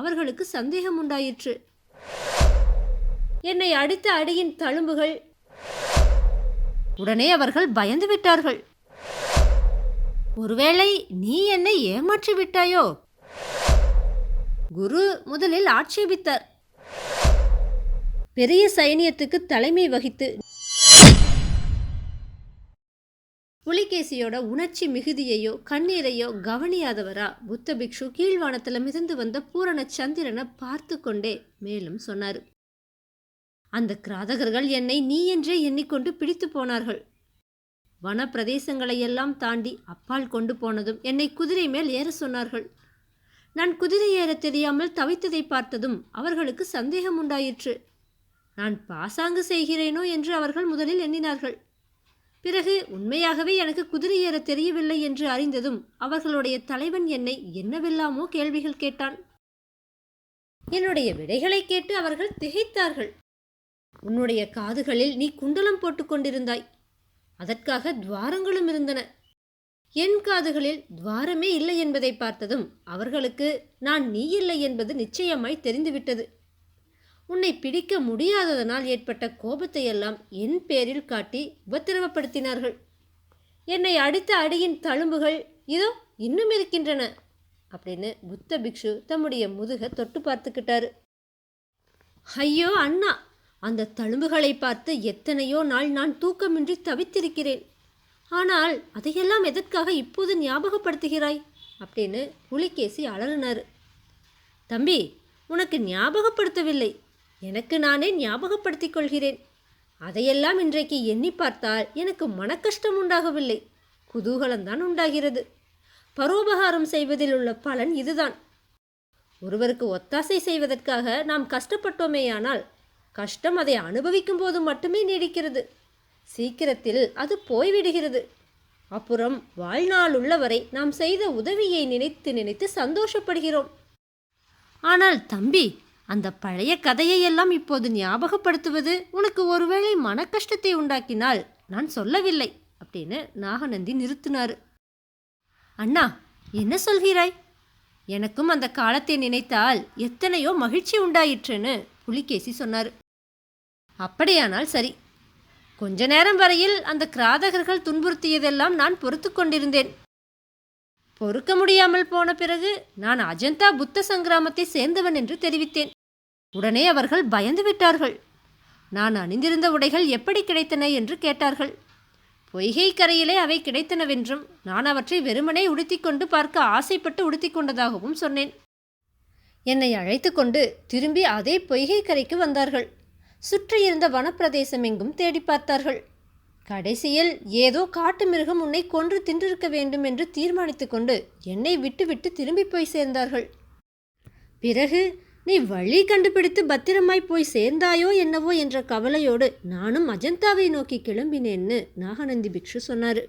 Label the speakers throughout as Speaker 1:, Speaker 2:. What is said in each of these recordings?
Speaker 1: அவர்களுக்கு சந்தேகம் உண்டாயிற்று என்னை அடித்த அடியின் தழும்புகள் உடனே அவர்கள் பயந்து விட்டார்கள். ஒருவேளை நீ என்னை ஏமாற்றி விட்டாயோ? குரு முதலில் ஆட்சேபித்தார். பெரிய சைனியத்துக்கு தலைமை வகித்து புலிகேசியோட உணர்ச்சி மிகுதியையோ கண்ணீரையோ கவனியாதவரா? புத்த பிக்ஷு கீழ்வானத்தில் மிதந்து வந்த பூரண சந்திரனை பார்த்து கொண்டே மேலும் சொன்னார். அந்த கிராதகர்கள் என்னை நீ என்றே எண்ணிக்கொண்டு பிடித்து போனார்கள். வன பிரதேசங்களையெல்லாம் தாண்டி அப்பால் கொண்டு போனதும் என்னை குதிரை மேல் ஏற சொன்னார்கள். நான் குதிரை ஏற தெரியாமல் தவித்ததை பார்த்ததும் அவர்களுக்கு சந்தேகம் உண்டாயிற்று. நான் பாசாங்கு செய்கிறேனோ என்று அவர்கள் முதலில் எண்ணினார்கள். பிறகு உண்மையாகவே எனக்கு குதிரை ஏற தெரியவில்லை என்று அறிந்ததும் அவர்களுடைய தலைவன் என்னை என்னவெல்லாமோ கேள்விகள் கேட்டான். என்னுடைய விடைகளை கேட்டு அவர்கள் திகைத்தார்கள். உன்னுடைய காதுகளில் நீ குண்டலம் போட்டுக்கொண்டிருந்தாய் அதற்காக துவாரங்களும் இருந்தன. என் காதுகளில் துவாரமே இல்லை என்பதை பார்த்ததும் அவர்களுக்கு நான் நீ இல்லை என்பது நிச்சயமாய் தெரிந்துவிட்டது. உன்னை பிடிக்க முடியாததனால் ஏற்பட்ட கோபத்தையெல்லாம் என் பேரில் காட்டி உபத்திரவப்படுத்தினார்கள். என்னை அடித்த அடியின் தழும்புகள் இதோ இன்னும் இருக்கின்றன அப்படின்னு புத்த பிக்ஷு தம்முடைய முதுக தொட்டு பார்த்துக்கிட்டாரு. ஐயோ அண்ணா அந்த தழும்புகளை பார்த்து எத்தனையோ நாள் நான் தூக்கமின்றி தவித்திருக்கிறேன். ஆனால் அதையெல்லாம் எதற்காக இப்போது ஞாபகப்படுத்துகிறாய்? அப்படின்னு புலிகேசி அலறினார். தம்பி உனக்கு ஞாபகப்படுத்தவில்லை. எனக்கு நானே ஞாபகப்படுத்திக் கொள்கிறேன் அதையெல்லாம் இன்றைக்கு எண்ணி பார்த்தால் எனக்கு மனக்கஷ்டம் உண்டாகவில்லை. குதூகலம்தான் உண்டாகிறது. பரோபகாரம் செய்வதில் உள்ள பலன் இதுதான். ஒருவருக்கு ஒத்தாசை செய்வதற்காக நாம் கஷ்டப்பட்டோமேயானால் கஷ்டம் அதை அனுபவிக்கும் போது மட்டுமே நீடிக்கிறது. சீக்கிரத்தில் அது போய்விடுகிறது. அப்புறம் வாழ்நாள் உள்ளவரை நாம் செய்த உதவியை நினைத்து நினைத்து சந்தோஷப்படுகிறோம். ஆனால் தம்பி அந்த பழைய கதையை எல்லாம் இப்போது ஞாபகப்படுத்துவது உனக்கு ஒருவேளை மன கஷ்டத்தை உண்டாக்கினால் நான் சொல்லவில்லை அப்படின்னு நாகநந்தி நிறுத்தினார். அண்ணா என்ன சொல்கிறாய்? எனக்கும் அந்த காலத்தை நினைத்தால் எத்தனையோ மகிழ்ச்சி உண்டாயிற்றுன்னு புலிகேசி சொன்னார். அப்படியானால் சரி. கொஞ்ச நேரம் வரையில் அந்த கிராதகர்கள் துன்புறுத்தியதெல்லாம் நான் பொறுத்து கொண்டிருந்தேன். பொறுக்க முடியாமல் போன பிறகு நான் அஜந்தா புத்த சங்கிராமத்தை சேர்ந்தவன் என்று தெரிவித்தேன். உடனே அவர்கள் பயந்து விட்டார்கள். நான் அணிந்திருந்த உடைகள் எப்படி கிடைத்தன என்று கேட்டார்கள். பொய்கை கரையிலே அவை கிடைத்தனவென்றும் நான் அவற்றை வெறுமனே உடுத்திக்கொண்டு பார்க்க ஆசைப்பட்டு உடுத்திக் கொண்டதாகவும் சொன்னேன். என்னை அழைத்து கொண்டு திரும்பி அதே பொய்கை கரைக்கு வந்தார்கள். சுற்றியிருந்த வனப்பிரதேசம் எங்கும் தேடி பார்த்தார்கள். கடைசியில் ஏதோ காட்டு மிருகம் உன்னை கொன்று தின்றிருக்க வேண்டும் என்று தீர்மானித்து கொண்டு என்னை விட்டுவிட்டு திரும்பி போய் சேர்ந்தார்கள். பிறகு நீ வழி கண்டுபிடித்து பத்திரமாய் போய் சேர்ந்தாயோ என்னவோ என்ற கவலையோடு நானும் அஜந்தாவை நோக்கி கிளம்பினேன்னு நாகநந்தி பிக்ஷு சொன்னார்.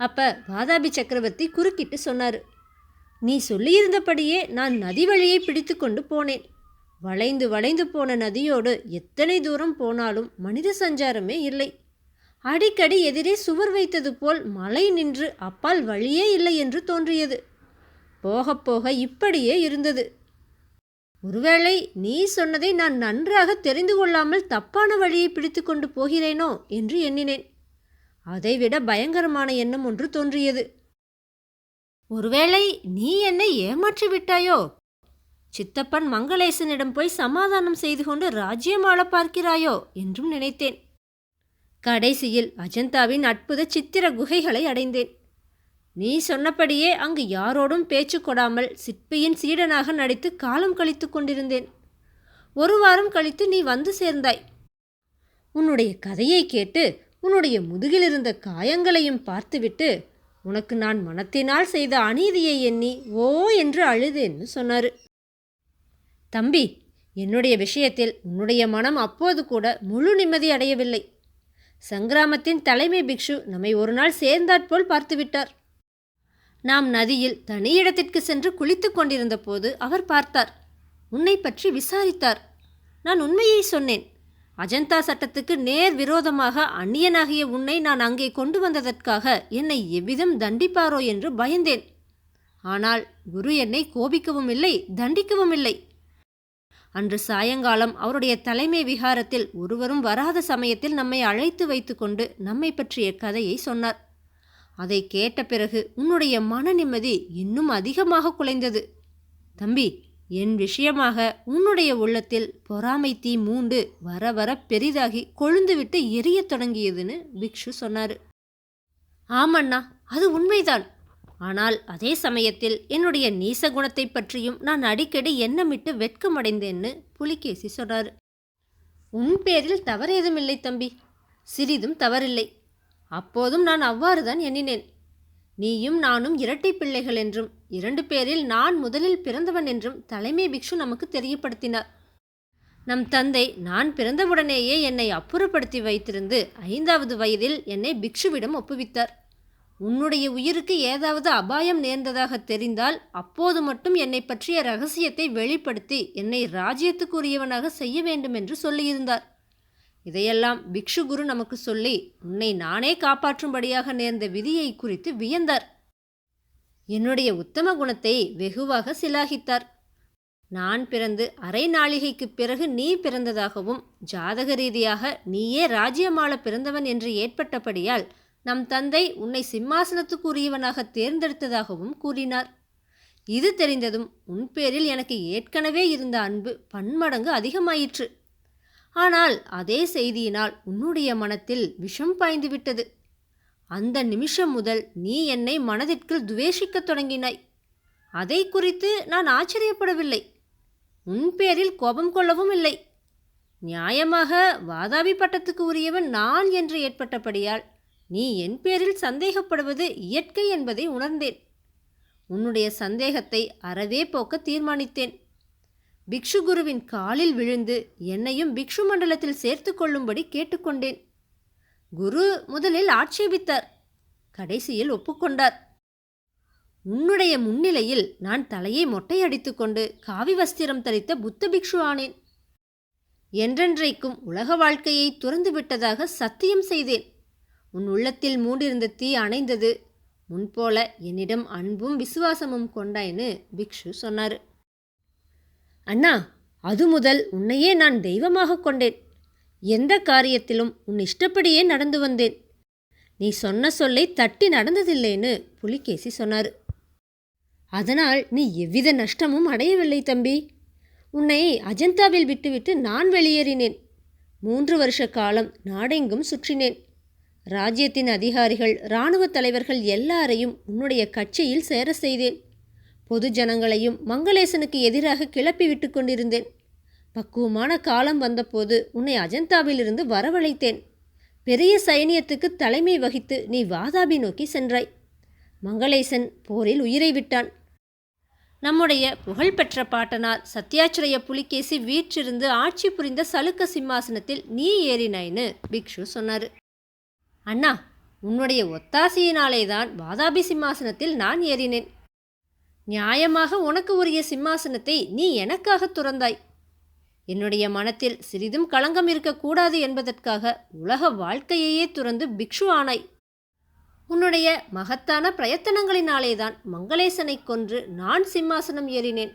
Speaker 1: அப்ப வாதாபி சக்கரவர்த்தி குறுக்கிட்டு சொன்னார். நீ சொல்லியிருந்தபடியே நான் நதி வழியை பிடித்து கொண்டு போனேன். வளைந்து வளைந்து போன நதியோடு எத்தனை தூரம் போனாலும் மனித சஞ்சாரமே இல்லை. அடிக்கடி எதிரே சுவர் வைத்தது போல் மலை நின்று அப்பால் வழியே இல்லை என்று தோன்றியது. போகப் போக இப்படியே இருந்தது. ஒருவேளை நீ சொன்னதை நான் நன்றாக தெரிந்து கொள்ளாமல் தப்பான வழியை பிடித்து கொண்டு போகிறேனோ என்று எண்ணினேன். அதைவிட பயங்கரமான எண்ணம் ஒன்று தோன்றியது. ஒருவேளை நீ என்னை ஏமாற்றி விட்டாயோ? சித்தப்பன் மங்களேசனிடம் போய் சமாதானம் செய்து கொண்டு ராஜ்யம் பார்க்கிறாயோ? என்றும் நினைத்தேன். கடைசியில் அஜந்தாவின் அற்புத சித்திர குகைகளை அடைந்தேன். நீ சொன்னபடியே அங்கு யாரோடும் பேச்சு கொடாமல் சிற்பியின் சீடனாக நடித்து காலம் கழித்து கொண்டிருந்தேன். ஒரு வாரம் கழித்து நீ வந்து சேர்ந்தாய். உன்னுடைய கதையை கேட்டு உன்னுடைய முதுகில் இருந்த காயங்களையும் பார்த்துவிட்டு உனக்கு நான் மனத்தினால் செய்த அநீதியை எண்ணி ஓ என்று அழுதேன்னு சொன்னார். தம்பி என்னுடைய விஷயத்தில் உன்னுடைய மனம் அப்போது கூட முழு நிம்மதி அடையவில்லை. சங்கிராமத்தின் தலைமை பிக்ஷு நம்மை ஒரு நாள் சேர்ந்தாற்போல் பார்த்துவிட்டார் நாம் நதியில் தனி இடத்திற்கு சென்று குளித்துக் கொண்டிருந்த போது அவர் பார்த்தார். உன்னை பற்றி விசாரித்தார். நான் உண்மையை சொன்னேன். அஜந்தா சட்டத்துக்கு நேர் விரோதமாக அந்நியனாகிய உன்னை நான் அங்கே கொண்டு வந்ததற்காக என்னை எவ்விதம் தண்டிப்பாரோ என்று பயந்தேன். ஆனால் குரு என்னை கோபிக்கவும் இல்லை தண்டிக்கவும் இல்லை. அன்று சாயங்காலம் அவருடைய தலைமை விகாரத்தில் ஒருவரும் வராத சமயத்தில் நம்மை அழைத்து வைத்துக்கொண்டு நம்மை பற்றிய கதையை சொன்னார். அதை கேட்ட பிறகு உன்னுடைய மன நிம்மதி இன்னும் அதிகமாக குலைந்தது. தம்பி என் விஷயமாக உன்னுடைய உள்ளத்தில் பொறாமை தீ மூண்டு வர வர பெரிதாகி கொழுந்துவிட்டு எரியத் தொடங்கியதுன்னு பிக்ஷு சொன்னார். ஆமண்ணா அது உண்மைதான். ஆனால் அதே சமயத்தில் என்னுடைய நீச குணத்தை பற்றியும் நான் அடிக்கடி எண்ணமிட்டு வெட்கமடைந்தேன்னு புலிகேசி சொன்னார். உன் பேரில் தவறு ஏதுமில்லை தம்பி. சிறிதும் தவறில்லை. அப்போதும் நான் அவ்வாறுதான் எண்ணினேன். நீயும் நானும் இரட்டை பிள்ளைகள் என்றும் இரண்டு பேரில் நான் முதலில் பிறந்தவன் என்றும் தலைமை பிக்ஷு நமக்கு தெரியப்படுத்தினார். நம் தந்தை நான் பிறந்தவுடனேயே என்னை அப்புறப்படுத்தி வைத்திருந்து ஐந்தாவது வயதில் என்னை பிக்ஷுவிடம் ஒப்புவித்தார். உன்னுடைய உயிருக்கு ஏதாவது அபாயம் நேர்ந்ததாக தெரிந்தால் அப்போது மட்டும் என்னை பற்றிய ரகசியத்தை வெளிப்படுத்தி என்னை ராஜ்யத்துக்குரியவனாக செய்ய வேண்டும் என்று சொல்லியிருந்தார். இதையெல்லாம் பிக்ஷு குரு நமக்கு சொல்லி உன்னை நானே காப்பாற்றும்படியாக நேர்ந்த விதியை குறித்து வியந்தார். என்னுடைய உத்தம குணத்தை வெகுவாக சிலாகித்தார். நான் பிறந்து அரை நாளிகைக்கு பிறகு நீ பிறந்ததாகவும் ஜாதக ரீதியாக நீயே ராஜ்யமாள பிறந்தவன் என்று ஏற்பட்டபடியால் நம் தந்தை உன்னை சிம்மாசனத்துக்குரியவனாக தேர்ந்தெடுத்ததாகவும் கூறினார். இது தெரிந்ததும் உன் பேரில் எனக்கு ஏற்கனவே இருந்த அன்பு பன்மடங்கு அதிகமாயிற்று. ஆனால் அதே செய்தியினால் உன்னுடைய மனத்தில் விஷம் பாய்ந்து விட்டது. அந்த நிமிஷம் முதல் நீ என்னை மனதிற்குள் துவேஷிக்கத் தொடங்கினாய். அதை குறித்து நான் ஆச்சரியப்படவில்லை. உன் பேரில் கோபம் கொள்ளவும் இல்லை. நியாயமாக வாதாபி பட்டத்துக்கு உரியவன் நான் என்று ஏற்பட்டபடியால் நீ என் பேரில் சந்தேகப்படுவது இயற்கை என்பதை உணர்ந்தேன். உன்னுடைய சந்தேகத்தை அறவே போக்க தீர்மானித்தேன். பிக்ஷு குருவின் காலில் விழுந்து என்னையும் பிக்ஷு மண்டலத்தில் சேர்த்து கொள்ளும்படி கேட்டுக்கொண்டேன் குரு முதலில் ஆட்சேபித்தார். கடைசியில் ஒப்புக்கொண்டார் உன்னுடைய முன்னிலையில் நான் தலையை மொட்டையடித்துக்கொண்டு காவி வஸ்திரம் தரித்த புத்த பிக்ஷு ஆனேன். என்றென்றைக்கும் உலக வாழ்க்கையை துறந்து விட்டதாக சத்தியம் செய்தேன். உன் உள்ளத்தில் மூண்டிருந்த தீ அணைந்தது. முன்போல என்னிடம் அன்பும் விசுவாசமும் கொண்டாயின்னு பிக்ஷு சொன்னார். அண்ணா அது முதல் உன்னையே நான் தெய்வமாக கொண்டேன். எந்த காரியத்திலும் உன் இஷ்டப்படியே நடந்து வந்தேன். நீ சொன்ன சொல்லை தட்டி நடந்ததில்லைன்னு புலிகேசி சொன்னார். அதனால் நீ எவ்வித நஷ்டமும் அடையவில்லை தம்பி. உன்னை அஜந்தாவில் விட்டுவிட்டு நான் வெளியேறினேன். மூன்று வருஷ காலம் நாடெங்கும் சுற்றினேன். ராஜ்யத்தின் அதிகாரிகள் இராணுவ தலைவர்கள் எல்லாரையும் உன்னுடைய கட்சியில் சேர செய்தேன். பொது ஜனங்களையும் மங்களேசனுக்கு எதிராக கிளப்பி விட்டு கொண்டிருந்தேன். பக்குவமான காலம் வந்தபோது உன்னை அஜந்தாவிலிருந்து வரவழைத்தேன். பெரிய சைனியத்துக்கு தலைமை வகித்து நீ வாதாபி நோக்கி சென்றாய். மங்களேசன் போரில் உயிரை விட்டான். நம்முடைய புகழ்பெற்ற பாட்டனார் சத்யாச்சிரய புலிகேசி வீற்றிருந்து ஆட்சி புரிந்த சலுக்க சிம்மாசனத்தில் நீ ஏறினாய்னு பிக்ஷு சொன்னார். அண்ணா உன்னுடைய ஒத்தாசையினாலே தான் வாதாபி சிம்மாசனத்தில் நான் ஏறினேன். நியாயமாக உனக்கு உரிய சிம்மாசனத்தை நீ எனக்காக துறந்தாய். என்னுடைய மனத்தில் சிறிதும் களங்கம் இருக்கக்கூடாது என்பதற்காக உலக வாழ்க்கையையே துறந்து பிக்ஷு ஆனாய். உன்னுடைய மகத்தான பிரயத்தனங்களினாலே தான் மங்களேசனை கொன்று நான் சிம்மாசனம் ஏறினேன்.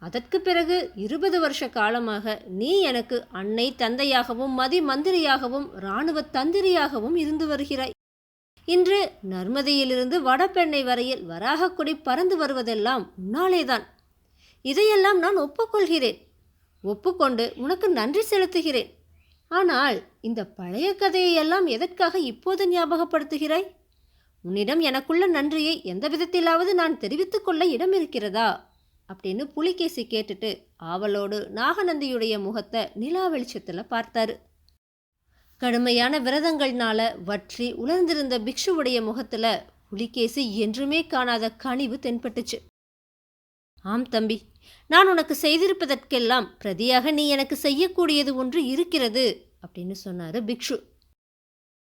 Speaker 1: அதற்கு பிறகு இருபது வருஷ காலமாக நீ எனக்கு அன்னை தந்தையாகவும் மதி மந்திரியாகவும் இராணுவ தந்திரியாகவும் இருந்து வருகிறாய். இன்று நர்மதியிலிருந்து வடபெண்ணை வரையில் வராகக்குடி பறந்து வருவதெல்லாம் உன்னாலேதான். இதையெல்லாம் நான் ஒப்புக்கொள்கிறேன். ஒப்புக்கொண்டு உனக்கு நன்றி செலுத்துகிறேன். ஆனால் இந்த பழைய கதையெல்லாம் எதற்காக இப்போது ஞாபகப்படுத்துகிறாய்? உன்னிடம் எனக்குள்ள நன்றியை எந்த விதத்திலாவது நான் தெரிவித்துக்கொள்ள இடம் இருக்கிறதா அப்படின்னு புலிகேசி கேட்டுட்டு ஆவலோடு நாகநந்தியுடைய முகத்தை நிலா வெளிச்சத்தில் பார்த்தாரு. கடுமையான விரதங்கள்னால வற்றி உலர்ந்திருந்த பிக்ஷுவுடைய முகத்துல புலிகேசி என்றுமே காணாத கனிவு தென்பட்டுச்சு. ஆம் தம்பி நான் உனக்கு செய்திருப்பதற்கெல்லாம் பிரதியாக நீ எனக்கு செய்யக்கூடியது ஒன்று இருக்கிறது அப்படின்னு சொன்னாரு பிக்ஷு.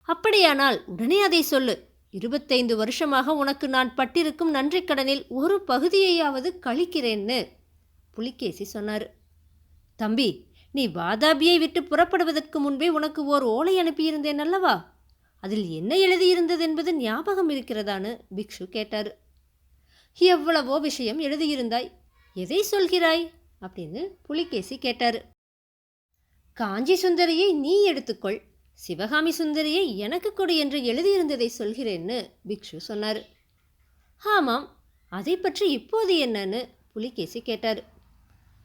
Speaker 1: அப்படியானால் உடனே அதை சொல்லு. இருபத்தைந்து வருஷமாக உனக்கு நான் பட்டிருக்கும் நன்றிக் கடனில் ஒரு பகுதியையாவது கழிக்கிறேன்னு புலிகேசி சொன்னார். தம்பி நீ வாதாபியை விட்டு புறப்படுவதற்கு முன்பே உனக்கு ஓர் ஓலை அனுப்பியிருந்தேன் அல்லவா? அதில் என்ன எழுதியிருந்தது என்பது ஞாபகம் இருக்கிறதான்னு பிக்ஷு கேட்டார். எவ்வளவோ விஷயம் எழுதியிருந்தாய் எதை சொல்கிறாய்? அப்படின்னு புலிகேசி கேட்டார். காஞ்சி சுந்தரியை நீ எடுத்துக்கொள் சிவகாமி சுந்தரியை எனக்கு கொடு என்று எழுதியிருந்ததை சொல்கிறேன்னு பிக்ஷு சொன்னார். ஆமாம் அதை பற்றி இப்போது என்னன்னு புலிகேசி கேட்டார்.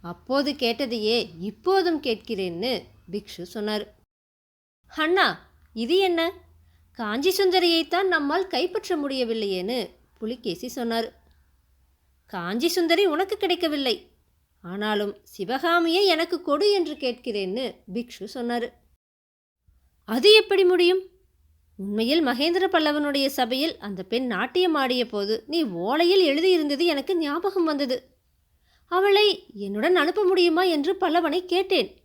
Speaker 1: அப்போது கேட்டதையே இப்போதும் கேட்கிறேன்னு பிக்ஷு சொன்னார். அண்ணா இது என்ன? காஞ்சி சுந்தரியைத்தான் நம்மால் கைப்பற்ற முடியவில்லையேன்னு புலிகேசி சொன்னார். காஞ்சி சுந்தரி உனக்கு கிடைக்கவில்லை. ஆனாலும் சிவகாமியை எனக்கு கொடு என்று கேட்கிறேன்னு பிக்ஷு சொன்னார். அது எப்படி முடியும்? உண்மையில் மகேந்திர பல்லவனுடைய சபையில் அந்த பெண் நாட்டியம் ஆடிய போது நீ ஓலையில் எழுதியிருந்தது எனக்கு ஞாபகம் வந்தது. அவளை என்னுடன் அனுப்ப முடியுமா என்று பல்லவனை கேட்டேன்.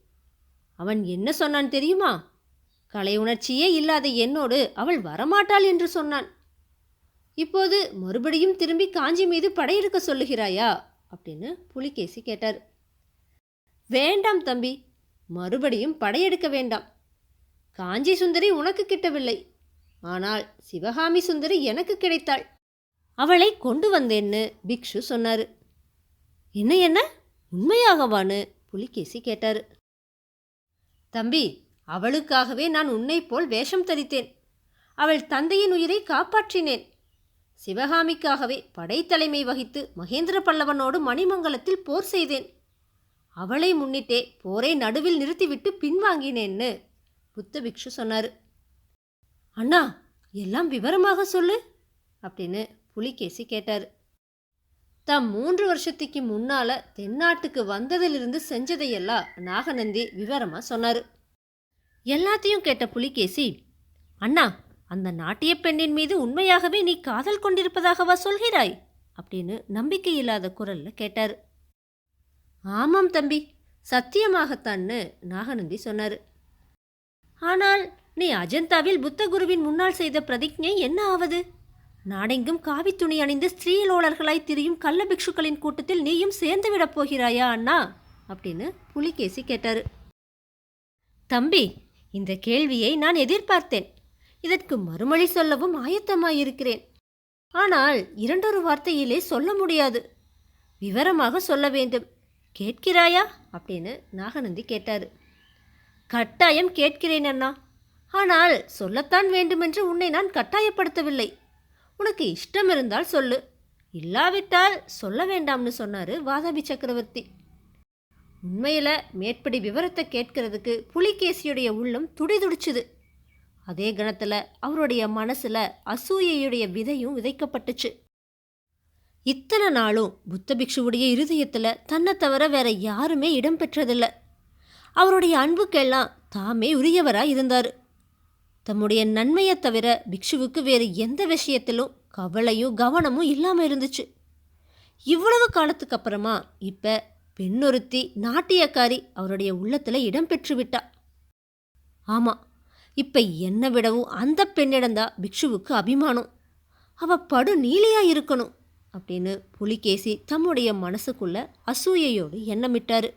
Speaker 1: அவன் என்ன சொன்னான் தெரியுமா? கலை உணர்ச்சியே இல்லாத என்னோடு அவள் வரமாட்டாள் என்று சொன்னான். இப்போது மறுபடியும் திரும்பி காஞ்சி மீது படையெடுக்க சொல்லுகிறாயா? அப்படின்னு புலிகேசி கேட்டார். வேண்டாம் தம்பி மறுபடியும் படையெடுக்க வேண்டாம். காஞ்சி சுந்தரி உனக்கு கிட்டவில்லை. ஆனால் சிவகாமி சுந்தரி எனக்கு கிடைத்தாள். அவளை கொண்டு வந்தேன்னு பிக்ஷு சொன்னார். என்ன என்ன? உண்மையாகவான்னு? புலிகேசி கேட்டார். தம்பி அவளுக்காகவே நான் உன்னை போல் வேஷம் தரித்தேன். அவள் தந்தையின் உயிரை காப்பாற்றினேன். சிவகாமிக்காகவே படைத்தலைமை வகித்து மகேந்திர பல்லவனோடு மணிமங்கலத்தில் போர் செய்தேன். அவளை முன்னிட்டே போரை நடுவில் நிறுத்திவிட்டு பின்வாங்கினேன்னு புத்த பிக்ஷு சொன்னார். அண்ணா எல்லாம் விவரமாக சொல்லு அப்படின்னு புலிகேசி கேட்டார். தாம் மூன்று வருஷத்துக்கு முன்னால் தென்னாட்டுக்கு வந்ததிலிருந்து செஞ்சதையெல்லாம் நாகநந்தி விவரமாக சொன்னார். எல்லாத்தையும் கேட்ட புலிகேசி அண்ணா அந்த நாட்டிய பெண்ணின் மீது உண்மையாகவே நீ காதல் கொண்டிருப்பதாகவா சொல்கிறாய்? அப்படின்னு நம்பிக்கை இல்லாத குரலில் கேட்டார். ஆமாம் தம்பி சத்தியமாகத்தான்னு நாகநந்தி சொன்னார். ஆனால் நீ அஜந்தாவில் புத்த குருவின் முன்னால் செய்த பிரதிஜை என்ன ஆவது? நாடெங்கும் காவி துணி அணிந்து ஸ்திரீலோழர்களாய் திரியும் கள்ள பிக்ஷுக்களின் கூட்டத்தில் நீயும் சேர்ந்து விடப் போகிறாயா அண்ணா? அப்படின்னு புலிகேசி கேட்டார். தம்பி இந்த கேள்வியை நான் எதிர்பார்த்தேன். இதற்கு மறுமொழி சொல்லவும் ஆயத்தமாயிருக்கிறேன். ஆனால் இரண்டொரு வார்த்தையிலே சொல்ல முடியாது. விவரமாக சொல்ல வேண்டும். கேட்கிறாயா? அப்படின்னு நாகநந்தி கேட்டார். கட்டாயம் கேட்கிறேன் அண்ணா. ஆனால் சொல்லத்தான் வேண்டுமென்று உன்னை நான் கட்டாயப்படுத்தவில்லை. உனக்கு இஷ்டம் இருந்தால் சொல்லு. இல்லாவிட்டால் சொல்ல வேண்டாம்னு சொன்னார் வாதாபி சக்கரவர்த்தி. உண்மையில் மேற்படி விவரத்தை கேட்கறதுக்கு புலிகேசியுடைய உள்ளம் துடிதுடிச்சுது. அதே கணத்தில் அவருடைய மனசில் அசூயையுடைய விதையும் விதைக்கப்பட்டுச்சு. இத்தனை நாளும் புத்த பிக்ஷுவுடைய இருதயத்தில் தன்னை தவிர வேற யாருமே இடம் பெற்றதில்லை. அவருடைய அன்புக்கெல்லாம் தாமே உரியவராக இருந்தார் தம்முடைய நன்மையை தவிர பிக்ஷுவுக்கு வேறு எந்த விஷயத்திலும் கவலையும் கவனமும் இல்லாமல் இருந்துச்சு. இவ்வளவு காலத்துக்கு அப்புறமா இப்போ பெண்ணொருத்தி நாட்டியக்காரி அவருடைய உள்ளத்தில் இடம் பெற்று விட்டா. ஆமாம் இப்போ என்னை விடவும் அந்த பெண்ணிடம்தான் பிக்ஷுவுக்கு அபிமானம். அவ படு நீலியாக இருக்கணும் அப்படின்னு புலிகேசி தம்முடைய மனசுக்குள்ள அசூயையோடு எண்ணமிட்டாரு.